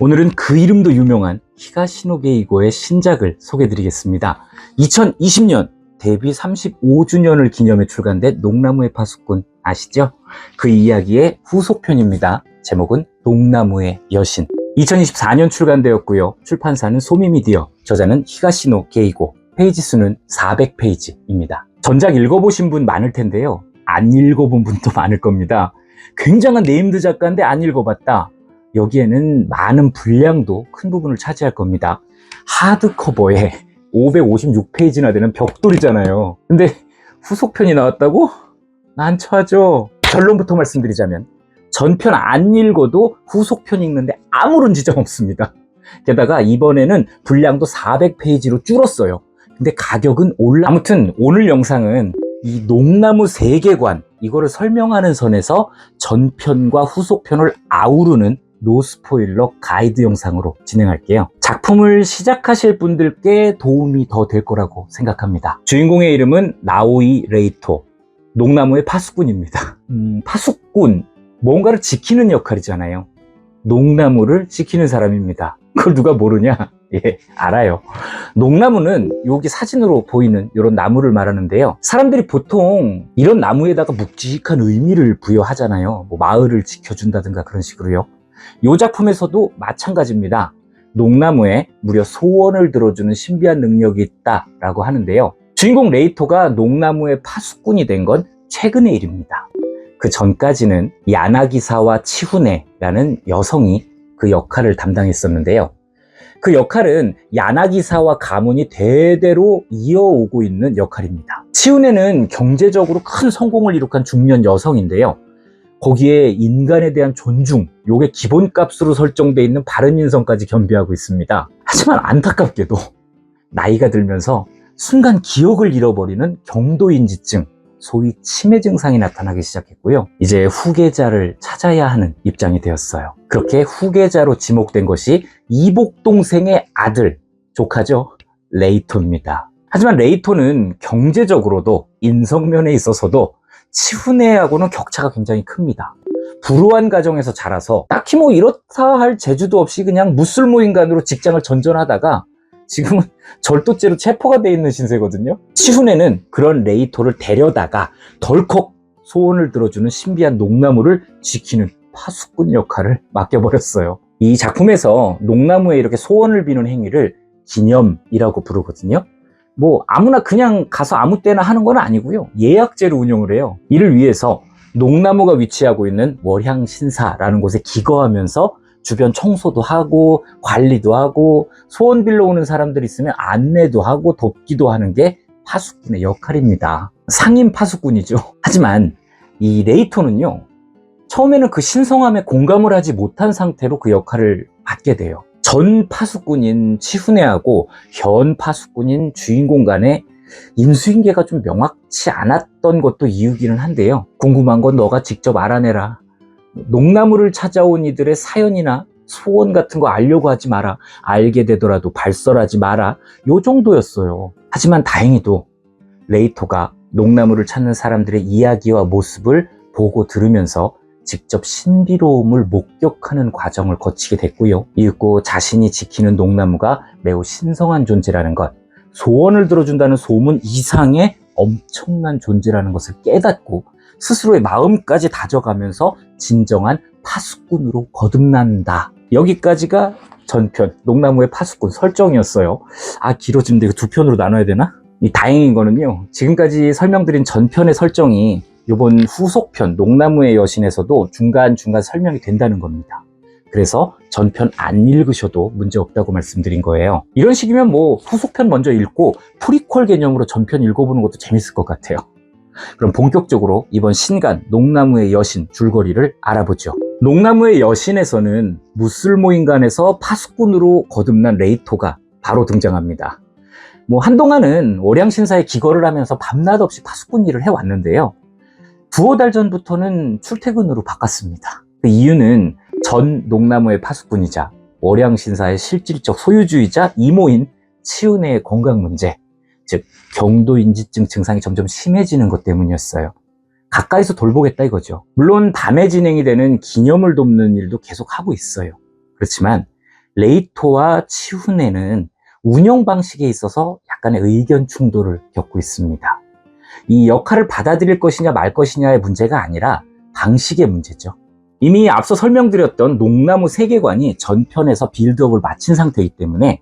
오늘은 그 이름도 유명한 히가시노 게이고의 신작을 소개드리겠습니다. 2020년 데뷔 35주년을 기념해 출간된 농나무의 파수꾼 아시죠? 그 이야기의 후속편입니다. 제목은 농나무의 여신. 2024년 출간되었고요. 출판사는 소미미디어, 저자는 히가시노 게이고, 페이지 수는 400페이지입니다. 전작 읽어보신 분 많을 텐데요. 안 읽어본 분도 많을 겁니다. 굉장한 네임드 작가인데 안 읽어봤다. 여기에는 많은 분량도 큰 부분을 차지할 겁니다. 하드커버에 556페이지나 되는 벽돌이잖아요. 근데 후속편이 나왔다고? 난처하죠. 결론부터 말씀드리자면 전편 안 읽어도 후속편 읽는데 아무런 지장 없습니다. 게다가 이번에는 분량도 400페이지로 줄었어요. 근데 가격은 올라. 아무튼 오늘 영상은 이 농나무 세계관 이거를 설명하는 선에서 전편과 후속편을 아우르는 노스포일러 가이드 영상으로 진행할게요. 작품을 시작하실 분들께 도움이 더 될 거라고 생각합니다. 주인공의 이름은 나오이 레이토, 농나무의 파수꾼입니다. 음, 파수꾼, 뭔가를 지키는 역할이잖아요. 농나무를 지키는 사람입니다. 그걸 누가 모르냐? 예, 알아요. 농나무는 여기 사진으로 보이는 이런 나무를 말하는데요. 사람들이 보통 이런 나무에다가 묵직한 의미를 부여하잖아요. 뭐 마을을 지켜준다든가 그런 식으로요. 이 작품에서도 마찬가지입니다. 농나무에 무려 소원을 들어주는 신비한 능력이 있다라고 하는데요. 주인공 레이토가 농나무의 파수꾼이 된 건 최근의 일입니다. 그 전까지는 야나기사와 치후네라는 여성이 그 역할을 담당했었는데요. 그 역할은 야나기사와 가문이 대대로 이어오고 있는 역할입니다. 치훈에는 경제적으로 큰 성공을 이룩한 중년 여성인데요. 거기에 인간에 대한 존중, 요게 기본값으로 설정되어 있는 바른 인성까지 겸비하고 있습니다. 하지만 안타깝게도 나이가 들면서 순간 기억을 잃어버리는 경도인지증, 소위 치매 증상이 나타나기 시작했고요. 이제 후계자를 찾아야 하는 입장이 되었어요. 그렇게 후계자로 지목된 것이 이복 동생의 아들, 조카죠. 레이토입니다. 하지만 레이토는 경제적으로도 인성면에 있어서도 치훈애하고는 격차가 굉장히 큽니다. 불우한 가정에서 자라서 딱히 뭐 이렇다 할 재주도 없이 그냥 무술모 인간으로 직장을 전전하다가 지금은 절도죄로 체포가 돼 있는 신세거든요. 치훈애는 그런 레이토를 데려다가 덜컥 소원을 들어주는 신비한 농나무를 지키는 파수꾼 역할을 맡겨버렸어요. 이 작품에서 농나무에 이렇게 소원을 비는 행위를 기념이라고 부르거든요. 뭐 아무나 그냥 가서 아무 때나 하는 건 아니고요. 예약제로 운영을 해요. 이를 위해서 농나무가 위치하고 있는 월향신사라는 곳에 기거하면서 주변 청소도 하고 관리도 하고 소원 빌러 오는 사람들 있으면 안내도 하고 돕기도 하는 게 파수꾼의 역할입니다. 상임 파수꾼이죠. 하지만 이 레이토는요. 처음에는 그 신성함에 공감을 하지 못한 상태로 그 역할을 맡게 돼요. 전 파수꾼인 치훈애하고 현 파수꾼인 주인공 간의 인수인계가 좀 명확치 않았던 것도 이유기는 한데요. 궁금한 건 너가 직접 알아내라. 농나무를 찾아온 이들의 사연이나 소원 같은 거 알려고 하지 마라. 알게 되더라도 발설하지 마라. 요 정도였어요. 하지만 다행히도 레이토가 농나무를 찾는 사람들의 이야기와 모습을 보고 들으면서 직접 신비로움을 목격하는 과정을 거치게 됐고요. 이윽고 자신이 지키는 농나무가 매우 신성한 존재라는 것, 소원을 들어준다는 소문 이상의 엄청난 존재라는 것을 깨닫고 스스로의 마음까지 다져가면서 진정한 파수꾼으로 거듭난다. 여기까지가 전편 농나무의 파수꾼 설정이었어요. 아 길어지는데 이거 두 편으로 나눠야 되나? 이 다행인 거는요. 지금까지 설명드린 전편의 설정이 이번 후속편 농나무의 여신에서도 중간중간 설명이 된다는 겁니다. 그래서 전편 안 읽으셔도 문제 없다고 말씀드린 거예요. 이런 식이면 뭐 후속편 먼저 읽고 프리퀄 개념으로 전편 읽어보는 것도 재밌을 것 같아요. 그럼 본격적으로 이번 신간 농나무의 여신 줄거리를 알아보죠. 농나무의 여신에서는 무슬모 인간에서 파수꾼으로 거듭난 레이토가 바로 등장합니다. 뭐 한동안은 월양신사에 기거를 하면서 밤낮 없이 파수꾼 일을 해왔는데요. 두어 달 전부터는 출퇴근으로 바꿨습니다. 그 이유는 전 농나무의 파수꾼이자 월양신사의 실질적 소유주이자 이모인 치은의 건강 문제, 즉 경도인지증 증상이 점점 심해지는 것 때문이었어요. 가까이서 돌보겠다 이거죠. 물론 밤에 진행이 되는 기념을 돕는 일도 계속 하고 있어요. 그렇지만 레이토와 치훈에는 운영 방식에 있어서 약간의 의견 충돌을 겪고 있습니다. 이 역할을 받아들일 것이냐 말 것이냐의 문제가 아니라 방식의 문제죠. 이미 앞서 설명드렸던 농나무 세계관이 전편에서 빌드업을 마친 상태이기 때문에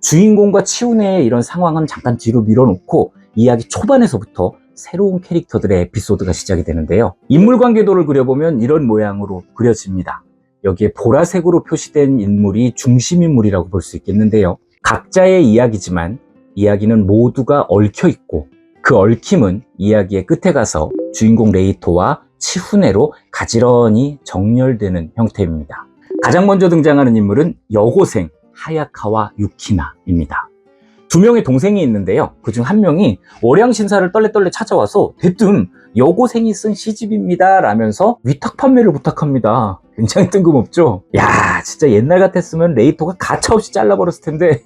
주인공과 치훈의 이런 상황은 잠깐 뒤로 밀어놓고 이야기 초반에서부터 새로운 캐릭터들의 에피소드가 시작이 되는데요. 인물 관계도를 그려보면 이런 모양으로 그려집니다. 여기에 보라색으로 표시된 인물이 중심인물이라고 볼 수 있겠는데요. 각자의 이야기지만 이야기는 모두가 얽혀 있고 그 얽힘은 이야기의 끝에 가서 주인공 레이토와 치훈에로 가지런히 정렬되는 형태입니다. 가장 먼저 등장하는 인물은 여고생 하야카와 유키나입니다. 두 명의 동생이 있는데요. 그 중 한 명이 월양 신사를 떨레떨레 찾아와서 대뜸 여고생이 쓴 시집입니다 라면서 위탁 판매를 부탁합니다. 굉장히 뜬금없죠? 야, 진짜 옛날 같았으면 레이토가 가차없이 잘라버렸을 텐데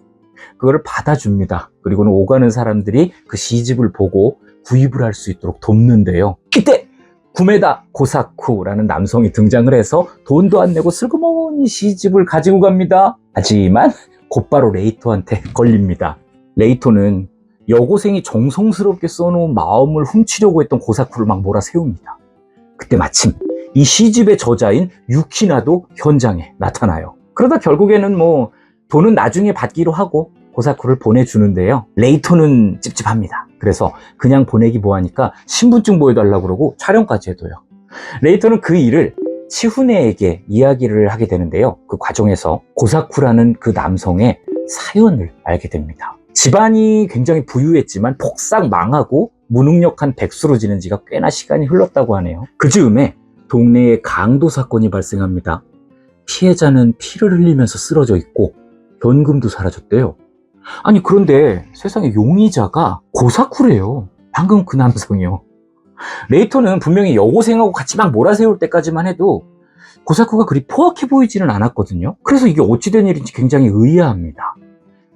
그거를 받아줍니다. 그리고는 오가는 사람들이 그 시집을 보고 구입을 할 수 있도록 돕는데요. 이때 구메다 고사쿠라는 남성이 등장을 해서 돈도 안 내고 슬그머니 시집을 가지고 갑니다. 하지만 곧바로 레이토한테 걸립니다. 레이토는 여고생이 정성스럽게 써놓은 마음을 훔치려고 했던 고사쿠를 막 몰아세웁니다. 그때 마침 이 시집의 저자인 유키나도 현장에 나타나요. 그러다 결국에는 뭐 돈은 나중에 받기로 하고 고사쿠를 보내주는데요. 레이토는 찝찝합니다. 그래서 그냥 보내기 뭐하니까 신분증 보여달라고 그러고 촬영까지 해둬요. 레이토는 그 일을 치훈에에게 이야기를 하게 되는데요. 그 과정에서 고사쿠라는 그 남성의 사연을 알게 됩니다. 집안이 굉장히 부유했지만 폭삭 망하고 무능력한 백수로 지낸 지가 꽤나 시간이 흘렀다고 하네요. 그 즈음에 동네에 강도 사건이 발생합니다. 피해자는 피를 흘리면서 쓰러져 있고 현금도 사라졌대요. 아니 그런데 세상에 용의자가 고사쿠래요. 방금 그 남성이요. 레이터는 분명히 여고생하고 같이 막 몰아세울 때까지만 해도 고사쿠가 그리 포악해 보이지는 않았거든요. 그래서 이게 어찌된 일인지 굉장히 의아합니다.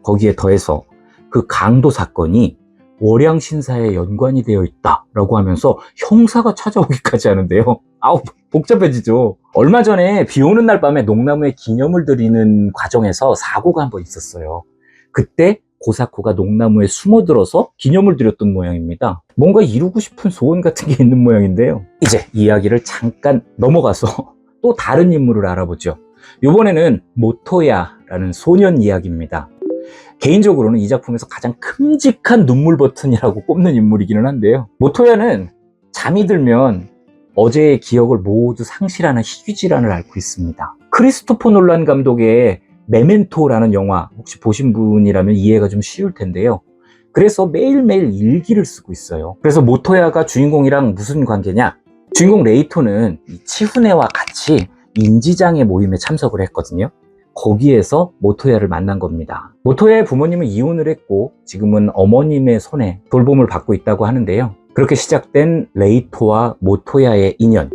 거기에 더해서 그 강도 사건이 월양 신사에 연관이 되어 있다라고 하면서 형사가 찾아오기까지 하는데요. 아우 복잡해지죠. 얼마 전에 비 오는 날 밤에 농나무에 기념을 드리는 과정에서 사고가 한 번 있었어요. 그때 고사쿠가 농나무에 숨어들어서 기념을 드렸던 모양입니다. 뭔가 이루고 싶은 소원 같은 게 있는 모양인데요. 이제 이야기를 잠깐 넘어가서 또 다른 인물을 알아보죠. 이번에는 모토야라는 소년 이야기입니다. 개인적으로는 이 작품에서 가장 큼직한 눈물 버튼이라고 꼽는 인물이기는 한데요. 모토야는 잠이 들면 어제의 기억을 모두 상실하는 희귀질환을 앓고 있습니다. 크리스토퍼 놀란 감독의 메멘토라는 영화 혹시 보신 분이라면 이해가 좀 쉬울 텐데요. 그래서 매일매일 일기를 쓰고 있어요. 그래서 모토야가 주인공이랑 무슨 관계냐? 주인공 레이토는 이 치훈에와 같이 인지장애 모임에 참석을 했거든요. 거기에서 모토야를 만난 겁니다. 모토야의 부모님은 이혼을 했고 지금은 어머님의 손에 돌봄을 받고 있다고 하는데요. 그렇게 시작된 레이토와 모토야의 인연.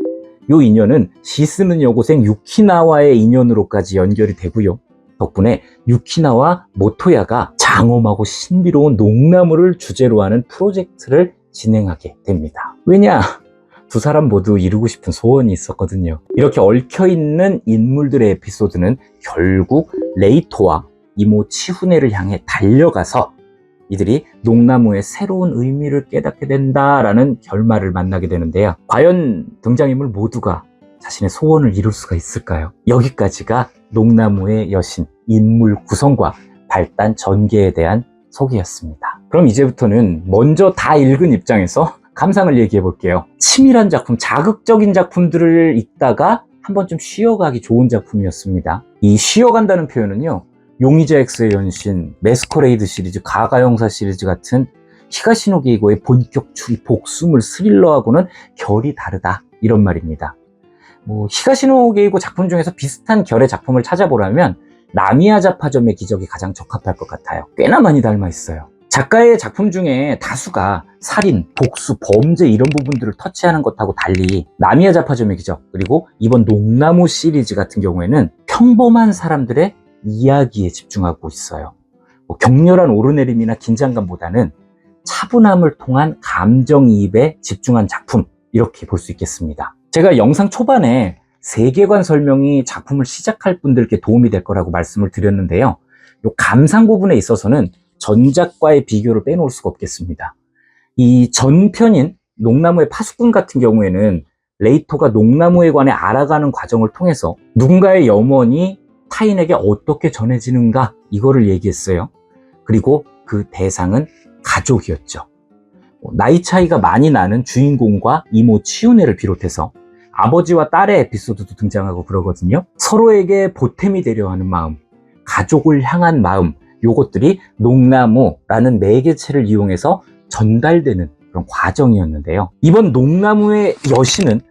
이 인연은 시스는 여고생 유키나와의 인연으로까지 연결이 되고요. 덕분에 유키나와 모토야가 장엄하고 신비로운 농나무를 주제로 하는 프로젝트를 진행하게 됩니다. 왜냐? 두 사람 모두 이루고 싶은 소원이 있었거든요. 이렇게 얽혀있는 인물들의 에피소드는 결국 레이토와 이모 치훈에를 향해 달려가서 이들이 농나무의 새로운 의미를 깨닫게 된다라는 결말을 만나게 되는데요. 과연 등장인물 모두가 자신의 소원을 이룰 수가 있을까요? 여기까지가 농나무의 여신, 인물 구성과 발단 전개에 대한 소개였습니다. 그럼 이제부터는 먼저 다 읽은 입장에서 감상을 얘기해 볼게요. 치밀한 작품, 자극적인 작품들을 읽다가 한번 좀 쉬어가기 좋은 작품이었습니다. 이 쉬어간다는 표현은요, 용의자 X의 연신, 메스커레이드 시리즈, 가가영사 시리즈 같은 히가시노 게이고의 본격 추리, 복수물, 스릴러하고는 결이 다르다. 이런 말입니다. 뭐, 히가시노 게이고 작품 중에서 비슷한 결의 작품을 찾아보라면 나미야 자 파점의 기적이 가장 적합할 것 같아요. 꽤나 많이 닮아 있어요. 작가의 작품 중에 다수가 살인, 복수, 범죄 이런 부분들을 터치하는 것하고 달리 나미야 자 파점의 기적 그리고 이번 농나무 시리즈 같은 경우에는 평범한 사람들의 이야기에 집중하고 있어요. 뭐 격렬한 오르내림이나 긴장감보다는 차분함을 통한 감정이입에 집중한 작품 이렇게 볼 수 있겠습니다. 제가 영상 초반에 세계관 설명이 작품을 시작할 분들께 도움이 될 거라고 말씀을 드렸는데요. 요 감상 부분에 있어서는 전작과의 비교를 빼놓을 수가 없겠습니다. 이 전편인 농나무의 파수꾼 같은 경우에는 레이토가 농나무에 관해 알아가는 과정을 통해서 누군가의 염원이 타인에게 어떻게 전해지는가 이거를 얘기했어요. 그리고 그 대상은 가족이었죠. 나이 차이가 많이 나는 주인공과 이모 치윤애를 비롯해서 아버지와 딸의 에피소드도 등장하고 그러거든요. 서로에게 보탬이 되려 하는 마음, 가족을 향한 마음, 요것들이 농나무라는 매개체를 이용해서 전달되는 그런 과정이었는데요. 이번 농나무의 여신은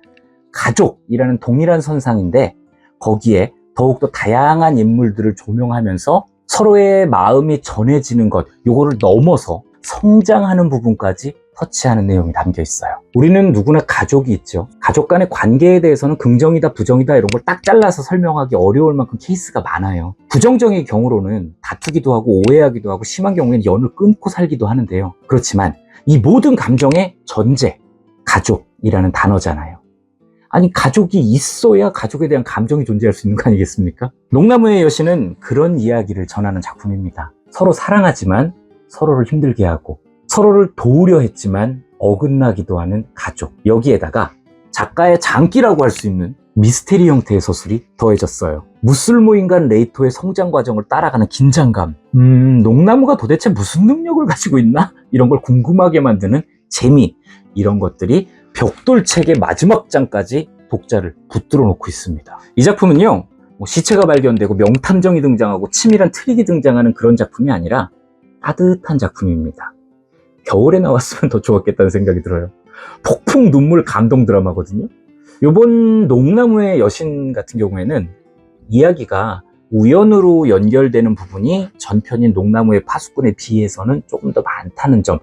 가족이라는 동일한 선상인데 거기에 더욱더 다양한 인물들을 조명하면서 서로의 마음이 전해지는 것, 요거를 넘어서 성장하는 부분까지 터치하는 내용이 담겨 있어요. 우리는 누구나 가족이 있죠. 가족 간의 관계에 대해서는 긍정이다, 부정이다 이런 걸 딱 잘라서 설명하기 어려울 만큼 케이스가 많아요. 부정적인 경우로는 다투기도 하고 오해하기도 하고 심한 경우에는 연을 끊고 살기도 하는데요. 그렇지만 이 모든 감정의 전제, 가족이라는 단어잖아요. 아니 가족이 있어야 가족에 대한 감정이 존재할 수 있는 거 아니겠습니까? 농나무의 여신은 그런 이야기를 전하는 작품입니다. 서로 사랑하지만 서로를 힘들게 하고 서로를 도우려 했지만 어긋나기도 하는 가족. 여기에다가 작가의 장기라고 할 수 있는 미스테리 형태의 서술이 더해졌어요. 무슬모 인간 레이토의 성장 과정을 따라가는 긴장감. 음, 농나무가 도대체 무슨 능력을 가지고 있나? 이런 걸 궁금하게 만드는 재미. 이런 것들이 벽돌책의 마지막 장까지 독자를 붙들어 놓고 있습니다. 이 작품은요, 뭐 시체가 발견되고 명탐정이 등장하고 치밀한 트릭이 등장하는 그런 작품이 아니라 따뜻한 작품입니다. 겨울에 나왔으면 더 좋았겠다는 생각이 들어요. 폭풍 눈물 감동 드라마거든요. 요번 농나무의 여신 같은 경우에는 이야기가 우연으로 연결되는 부분이 전편인 농나무의 파수꾼에 비해서는 조금 더 많다는 점.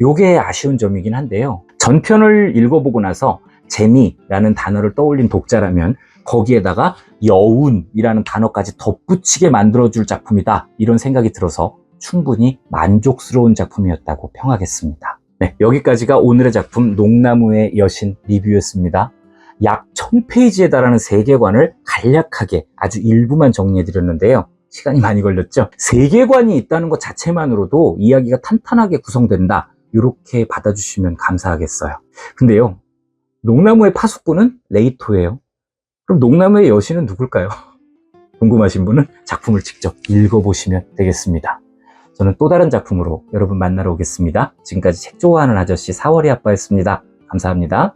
요게 아쉬운 점이긴 한데요. 전편을 읽어보고 나서 재미라는 단어를 떠올린 독자라면 거기에다가 여운이라는 단어까지 덧붙이게 만들어줄 작품이다. 이런 생각이 들어서 충분히 만족스러운 작품이었다고 평하겠습니다. 네, 여기까지가 오늘의 작품 농나무의 여신 리뷰였습니다. 약 1000페이지에 달하는 세계관을 간략하게 아주 일부만 정리해드렸는데요. 시간이 많이 걸렸죠? 세계관이 있다는 것 자체만으로도 이야기가 탄탄하게 구성된다. 이렇게 받아주시면 감사하겠어요. 근데요, 농나무의 파수꾼은 레이토예요. 그럼 농나무의 여신은 누굴까요? 궁금하신 분은 작품을 직접 읽어보시면 되겠습니다. 저는 또 다른 작품으로 여러분 만나러 오겠습니다. 지금까지 책 좋아하는 아저씨 4월의 아빠였습니다. 감사합니다.